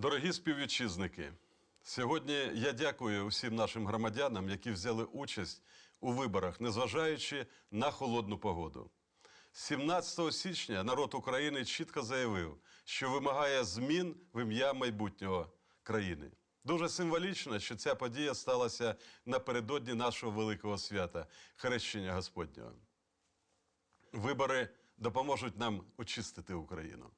Дорогі співвітчизники, сьогодні я дякую усім нашим громадянам, які взяли участь у виборах, незважаючи на холодну погоду. 17 січня народ України чітко заявив, що вимагає змін в ім'я майбутнього країни. Дуже символічно, що ця подія сталася напередодні нашого великого свята хрещення Господнього. Вибори допоможуть нам очистити Україну.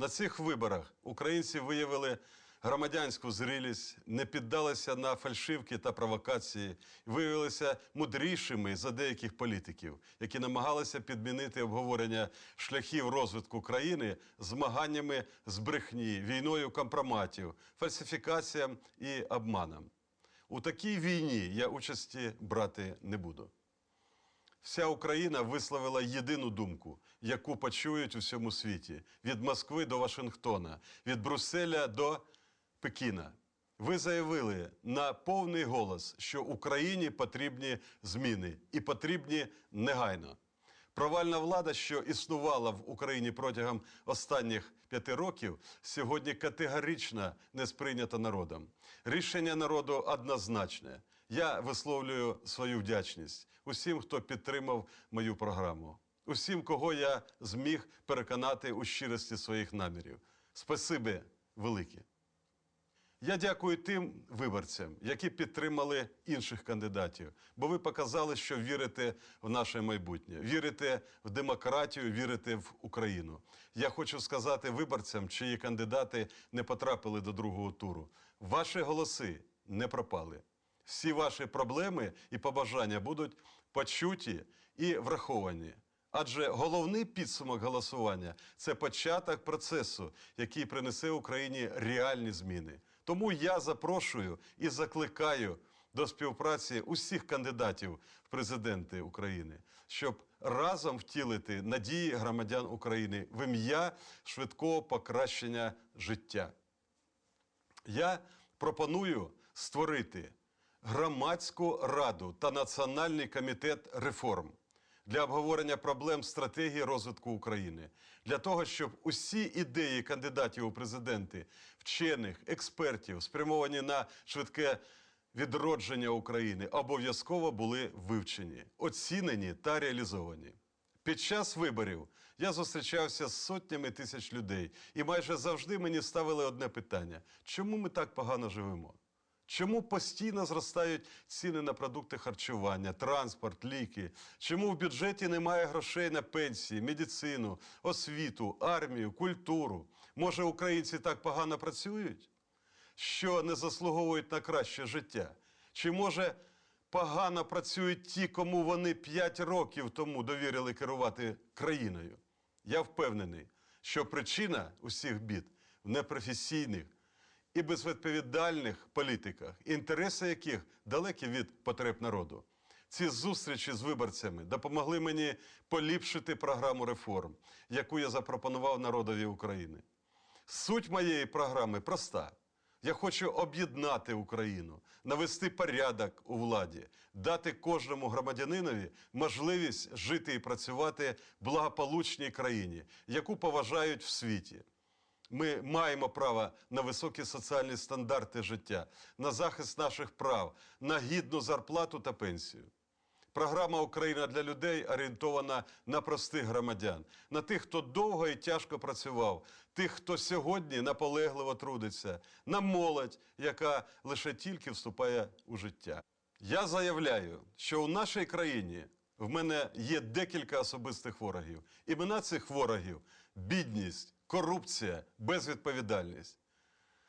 На цих виборах українці виявили громадянську зрілість, не піддалися на фальшивки та провокації, виявилися мудрішими за деяких політиків, які намагалися підмінити обговорення шляхів розвитку країни змаганнями з брехні, війною компроматів, фальсифікаціям і обманом. У такій війні я участі брати не буду. Вся Україна висловила єдину думку, яку почують у всьому світі: від Москви до Вашингтона, від Брюсселя до Пекіна. Ви заявили на повний голос, що Україні потрібні зміни і потрібні негайно. Провальна влада, що існувала в Україні протягом останніх п'яти років, сьогодні категорично не сприйнята народом. Рішення народу однозначне. Я висловлюю свою вдячність усім, хто підтримав мою програму, усім, кого я зміг переконати у щирості своїх намірів. Спасибі велике. Я дякую тим виборцям, які підтримали інших кандидатів, бо ви показали, що вірите в наше майбутнє, вірите в демократію, вірите в Україну. Я хочу сказати виборцям, чиї кандидати не потрапили до другого туру. Ваші голоси не пропали. Всі ваші проблеми і побажання будуть почуті і враховані. Адже головний підсумок голосування це початок процесу, який принесе Україні реальні зміни. Тому я запрошую і закликаю до співпраці усіх кандидатів в президенти України, щоб разом втілити надії громадян України в ім'я швидкого покращення життя. Я пропоную створити громадську раду та національний комітет реформ для обговорення проблем стратегії розвитку України, для того, щоб усі ідеї кандидатів у президенти, вчених, експертів, спрямовані на швидке відродження України, обов'язково були вивчені, оцінені та реалізовані. Під час виборів я зустрічався з сотнями тисяч людей, і майже завжди мені ставили одне питання: чому ми так погано живемо? Чому постійно зростають ціни на продукти харчування, транспорт, ліки? Чому в бюджеті немає грошей на пенсії, медицину, освіту, армію, культуру? Може, українці так погано працюють, що не заслуговують на краще життя? Чи може погано працюють ті, кому вони 5 років тому довірили керувати країною? Я впевнений, що причина усіх бід в непрофесійних і безвідповідальних політиках, інтереси яких далекі від потреб народу. Ці зустрічі з виборцями допомогли мені поліпшити програму реформ, яку я запропонував народові України. Суть моєї програми проста. Я хочу об'єднати Україну, навести порядок у владі, дати кожному громадянинові можливість жити і працювати в благополучній країні, яку поважають в світі. Ми маємо право на високі соціальні стандарти життя, на захист наших прав, на гідну зарплату та пенсію. Програма Україна для людей орієнтована на простих громадян, на тих, хто довго і тяжко працював, тих, хто сьогодні наполегливо трудиться, на молодь, яка лише тільки вступає у життя. Я заявляю, що у нашій країні в мене є декілька особистих ворогів. Імена цих ворогів бідність, корупція, безвідповідальність.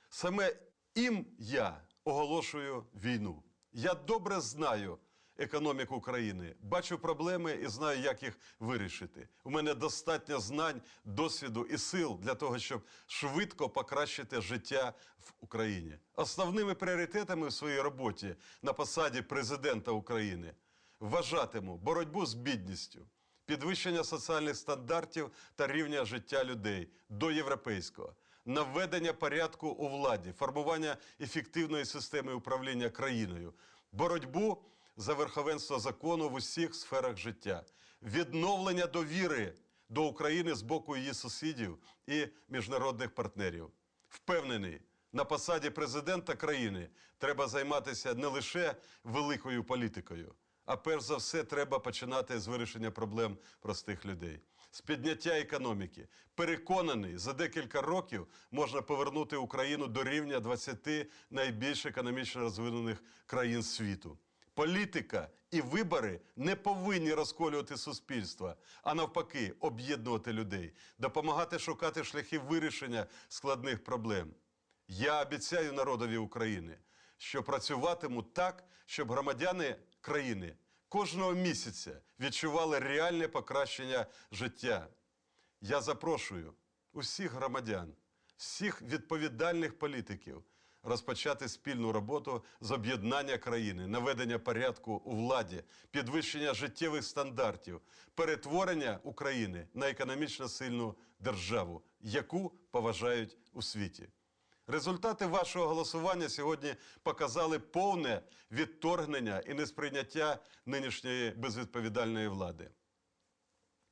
Саме їм я оголошую війну. Я добре знаю економіку країни, бачу проблеми і знаю, як їх вирішити. У мене достатньо знань, досвіду і сил для того, щоб швидко покращити життя в Україні. Основними пріоритетами в своїй роботі на посаді президента України вважатиму боротьбу з бідністю підвищення соціальних стандартів та рівня життя людей до європейського, наведення порядку у владі, формування ефективної системи управління країною, боротьбу за верховенство закону в усіх сферах життя, відновлення довіри до України з боку її сусідів і міжнародних партнерів. Впевнений, На посаді президента країни треба займатися не лише великою політикою, а перш за все треба починати з вирішення проблем простих людей, з підняття економіки. Переконаний, за декілька років можна повернути Україну до рівня 20 найбільш економічно розвинених країн світу. Політика і вибори не повинні розколювати суспільство, а навпаки, об'єднувати людей, допомагати шукати шляхи вирішення складних проблем. Я обіцяю народові України, що працюватиму так, щоб громадяни країни кожного місяця відчували реальне покращення життя. Я запрошую усіх громадян, всіх відповідальних політиків розпочати спільну роботу з об'єднання країни, наведення порядку у владі, підвищення життєвих стандартів, перетворення України на економічно сильну державу, яку поважають у світі. Результати вашого голосування сьогодні показали повне відторгнення і несприйняття нинішньої безвідповідальної влади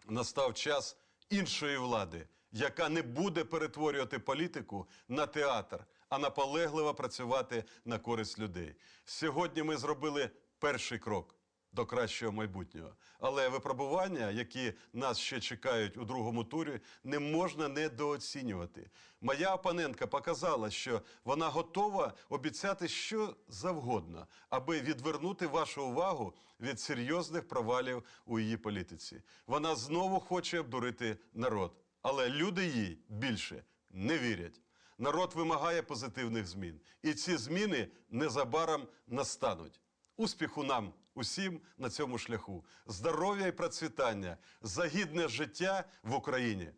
настав час іншої влади, яка не буде перетворювати політику на театр, а наполегливо працювати на користь людей. Сьогодні ми зробили перший крок до кращого майбутнього. Але випробування, які нас ще чекають у другому турі, не можна недооцінювати. Моя опонентка показала, що вона готова обіцяти що завгодно, аби відвернути вашу увагу від серйозних провалів у її політиці. Вона знову хоче обдурити народ, але люди їй більше не вірять. Народ вимагає позитивних змін, і ці зміни незабаром настануть. Успіху нам усім на цьому шляху, здоров'я і процвітання, загідне життя в Україні.